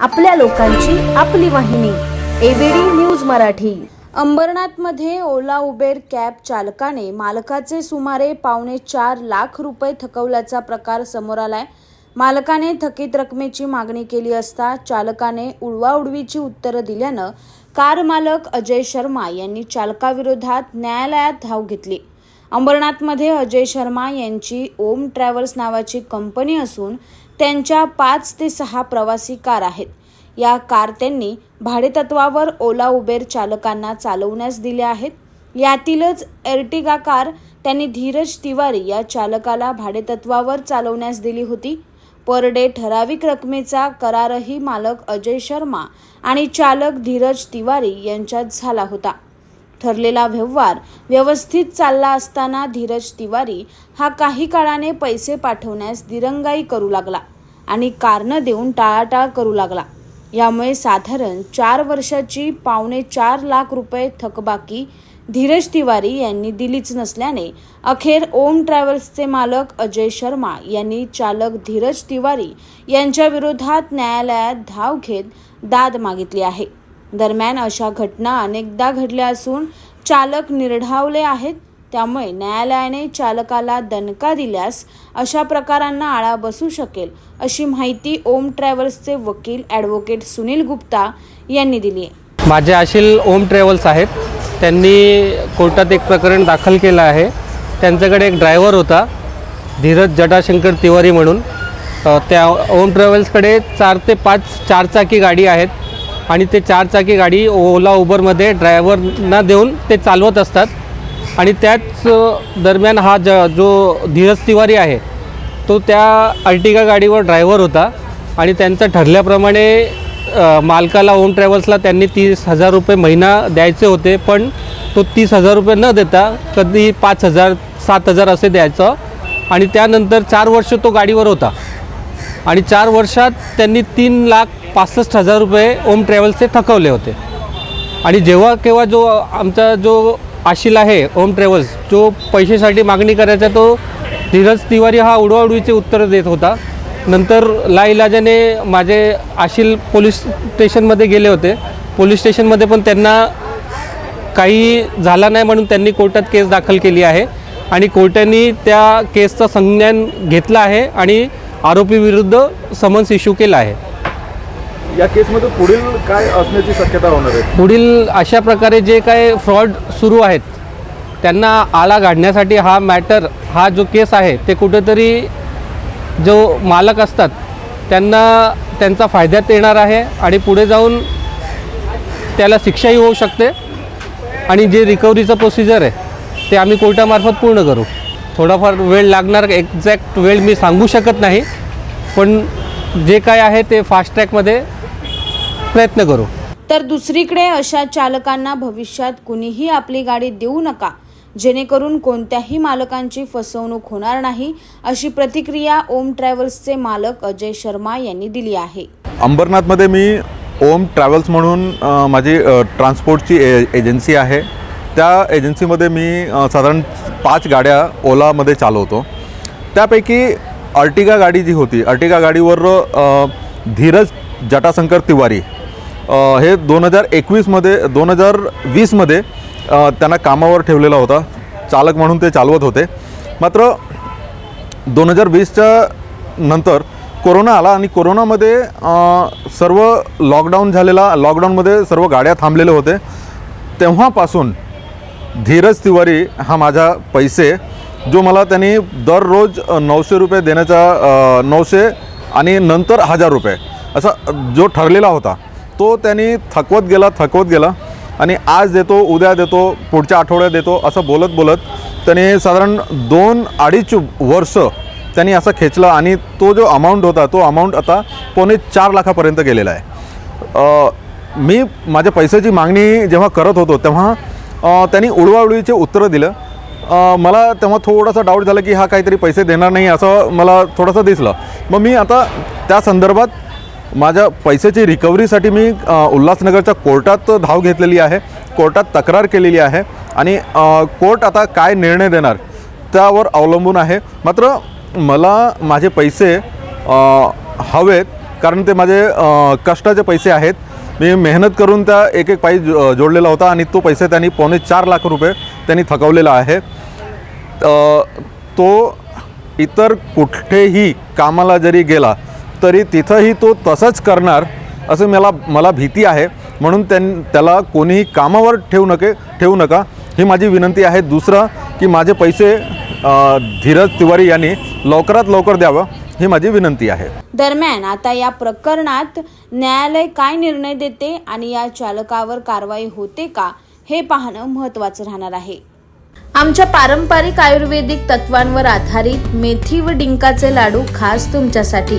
आपल्या लोकांची आपली वाहिनी एबीडी न्यूज मराठी. अंबरनाथमध्ये ओला उबेर कॅब चालकाने मालकाचे सुमारे पावणे चार लाख रुपये थकवल्याचा प्रकार समोर आलाय. मालकाने थकीत रकमेची मागणी केली असता चालकाने उडवाउडवीची उत्तरं दिल्यानं कार मालक अजय शर्मा यांनी चालकाविरोधात न्यायालयात धाव घेतली. अंबरनाथमध्ये अजय शर्मा यांची ओम ट्रॅव्हल्स नावाची कंपनी असून त्यांच्या पाच ते सहा प्रवासी कार आहेत. या कार त्यांनी भाडेतत्वावर ओला उबेर चालकांना चालवण्यास दिल्या आहेत. यातीलच एर्टिगा कार त्यांनी धीरज तिवारी या चालकाला भाडेतत्वावर चालवण्यास दिली होती. पर डे ठराविक रकमेचा करारही मालक अजय शर्मा आणि चालक धीरज तिवारी यांच्यात झाला होता. ठरलेला व्यवहार व्यवस्थित चालला असताना धीरज तिवारी हा काही काळाने पैसे पाठवण्यास दिरंगाई करू लागला आणि कारणं देऊन टाळाटाळ करू लागला. यामुळे साधारण चार वर्षाची पावणे चार लाख रुपये थकबाकी धीरज तिवारी यांनी दिलीच नसल्याने अखेर ओम ट्रॅव्हल्सचे मालक अजय शर्मा यांनी चालक धीरज तिवारी यांच्या विरोधात न्यायालयात धाव घेत दाद मागितली आहे. दरम्यान अशा घटना अनेकदा घडल्या असून चालक निर्ढावले आहेत. त्यामुळे न्यायालयाने चालकाला दणका दिल्यास अशा प्रकारांना आळा बसू शकेल अशी माहिती ओम ट्रॅव्हल्सचे वकील ॲडव्होकेट सुनील गुप्ता यांनी दिली आहे. माझे आशील ओम ट्रॅव्हल्स आहेत. त्यांनी कोर्टात एक प्रकरण दाखल केलं आहे. त्यांच्याकडे एक ड्रायव्हर होता धीरज जटाशंकर तिवारी म्हणून. त्या ओम ट्रॅव्हल्सकडे चार ते पाच चारचाकी गाडी आहेत. आणि ते चारचाकी गाडी ओला उबरमध्ये ड्रायव्हरना देऊन ते चालवत असतात. आणि त्याच दरम्यान हा ज जो धीरज तिवारी आहे तो त्या अर्टिगा गाडीवर ड्रायव्हर होता. आणि त्यांचं ठरल्याप्रमाणे मालकाला ओम ट्रॅव्हल्सला त्यांनी तीस हजार रुपये महिना द्यायचे होते पण तो तीस हजार रुपये न देता कधी पाच हजार सात हजार असे द्यायचं. आणि त्यानंतर चार वर्ष तो गाडीवर होता. आणि चार वर्षात त्यांनी तीन लाख पासष्ट हजार रुपये ओम ट्रॅव्हल्सचे थकवले होते. आणि जेव्हा केव्हा जो आमचा जो आशिल आहे ओम ट्रॅव्हल्स जो पैशासाठी मागणी करायचा तो धीरज तिवारी हा उडवाउडवीचे उत्तर देत होता. नंतर लाईलाजाने माझे आशिल पोलीस स्टेशनमध्ये गेले होते. पोलीस स्टेशनमध्ये पण त्यांना काही झाला नाही म्हणून त्यांनी कोर्टात केस दाखल केली आहे. आणि कोर्टाने त्या केसचा संज्ञान घेतला आहे आणि आरोपीविरुद्ध समन्स इश्यू केला आहे. या केसमध्ये पुढील काय असण्याची शक्यता होणार आहे? पुढील अशा प्रकारे जे काय फ्रॉड सुरू आहेत त्यांना आळा घालण्यासाठी हा मॅटर हा जो केस आहे ते कुठेतरी जो मालक असतात त्यांना त्यांचा फायद्यात येणार आहे आणि पुढे जाऊन त्याला शिक्षाही होऊ शकते. आणि जे रिकव्हरीचं प्रोसिजर आहे ते आम्ही कोर्टामार्फत पूर्ण करू. थोडाफार वेळ लागणार एक्झॅक्ट वेळ मी सांगू शकत नाही पण जे काय आहे ते फास्ट ट्रॅकमध्ये प्रयत्न करू. तर दुसरीकडे अशा चालकांना भविष्यात कुणीही आपली गाडी देऊ नका. जेणेकरून कोणत्याही मालकांची फसवणूक होणार नाही अशी प्रतिक्रिया ओम ट्रॅव्हल्सचे मालक अजय शर्मा यांनी दिली आहे. अंबरनाथमध्ये मी ओम ट्रॅव्हल्स म्हणून माझी ट्रान्सपोर्टची ए एजन्सी आहे. त्या एजन्सीमध्ये मी साधारण पाच गाड्या ओलामध्ये चालवतो. त्यापैकी अर्टिगा गाडी जी होती अर्टिगा गाडीवर धीरज जटाशंकर तिवारी हे दोन हजार एकवीसमध्ये दोन हजार वीसमध्ये त्यांना कामावर ठेवलेला होता. चालक म्हणून ते चालवत होते. मात्र दोन हजार वीसच्या नंतर कोरोना आला आणि कोरोनामध्ये सर्व लॉकडाऊन झालेला लॉकडाऊनमध्ये सर्व गाड्या थांबलेले होते तेव्हापासून धीरज तिवारी हा माझा पैसे जो मला त्यांनी दररोज नऊशे रुपये देण्याचा नऊशे आणि नंतर हजार रुपये असा जो ठरलेला होता तो त्यांनी थकवत गेला थकवत गेला. आणि आज देतो उद्या देतो पुढच्या आठवड्यात देतो असं बोलत बोलत त्याने साधारण दोन अडीच वर्ष त्यांनी असं खेचलं आणि तो जो अमाऊंट होता तो अमाऊंट आता पावणे चार लाखापर्यंत गेलेला आहे. मी माझ्या पैशाची मागणी जेव्हा करत होतो तेव्हा त्यांनी उडवाउडवीचे उत्तरं दिलं. मला तेव्हा थोडासा डाऊट झाला की हा काहीतरी पैसे देणार नाही असं मला थोडंसं दिसलं. मग मी आता त्या संदर्भात माझ्या पैशाची रिकव्हरीसाठी मी उल्हासनगरच्या कोर्टात धाव घेतलेली आहे कोर्टात तक्रार केलेली आहे आणि कोर्ट आता काय निर्णय देणार त्यावर अवलंबून आहे. मात्र मला माझे पैसे हवेत कारण ते माझे कष्टाचे पैसे आहेत. मी मेहनत करून त्या एक एक पाई जो- जोडलेला होता आणि तो पैसे त्यांनी पावणे चार लाख रुपये त्यांनी थकवलेला आहे. तो इतर कुठेही कामाला जरी गेला तरी तिथंही तो तसंच करणार असं मला मला भीती आहे. म्हणून त्यां त्याला कोणीही कामावर ठेवू नके ठेवू नका. ही माझी विनंती आहे. दुसरं की माझे पैसे धीरज तिवारी यांनी लवकरात लवकर द्यावं ही माझी विनंती आहे. दरम्यान आता या प्रकरणात न्यायालय काय निर्णय देते आणि या चालकावर कारवाई होते का हे पाहणं महत्त्वाचं राहणार आहे. आमच्या पारंपरिक आयुर्वेदिक तत्वांवर आधारित मेथी व डिंकाचे लाडू खास तुमच्यासाठी.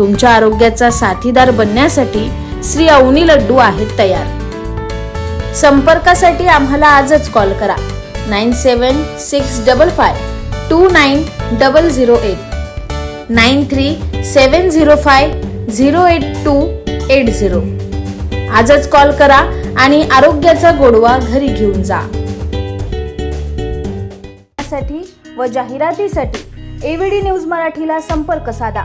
तुमच्या आरोग्याचा साथीदार बनण्यासाठी श्री अवनी लड्डू आहेत तयार. संपर्कासाठी आम्हाला आजच कॉल करा. Nine seven six double five two nine double zero eight. Nine three seven zero five zero eight two eight zero. आजच कॉल करा आणि आरोग्याचा गोडवा घरी घेऊन जा. साठी व जाहिरातीसाठी एव्हीडी न्यूज मराठीला संपर्क साधा.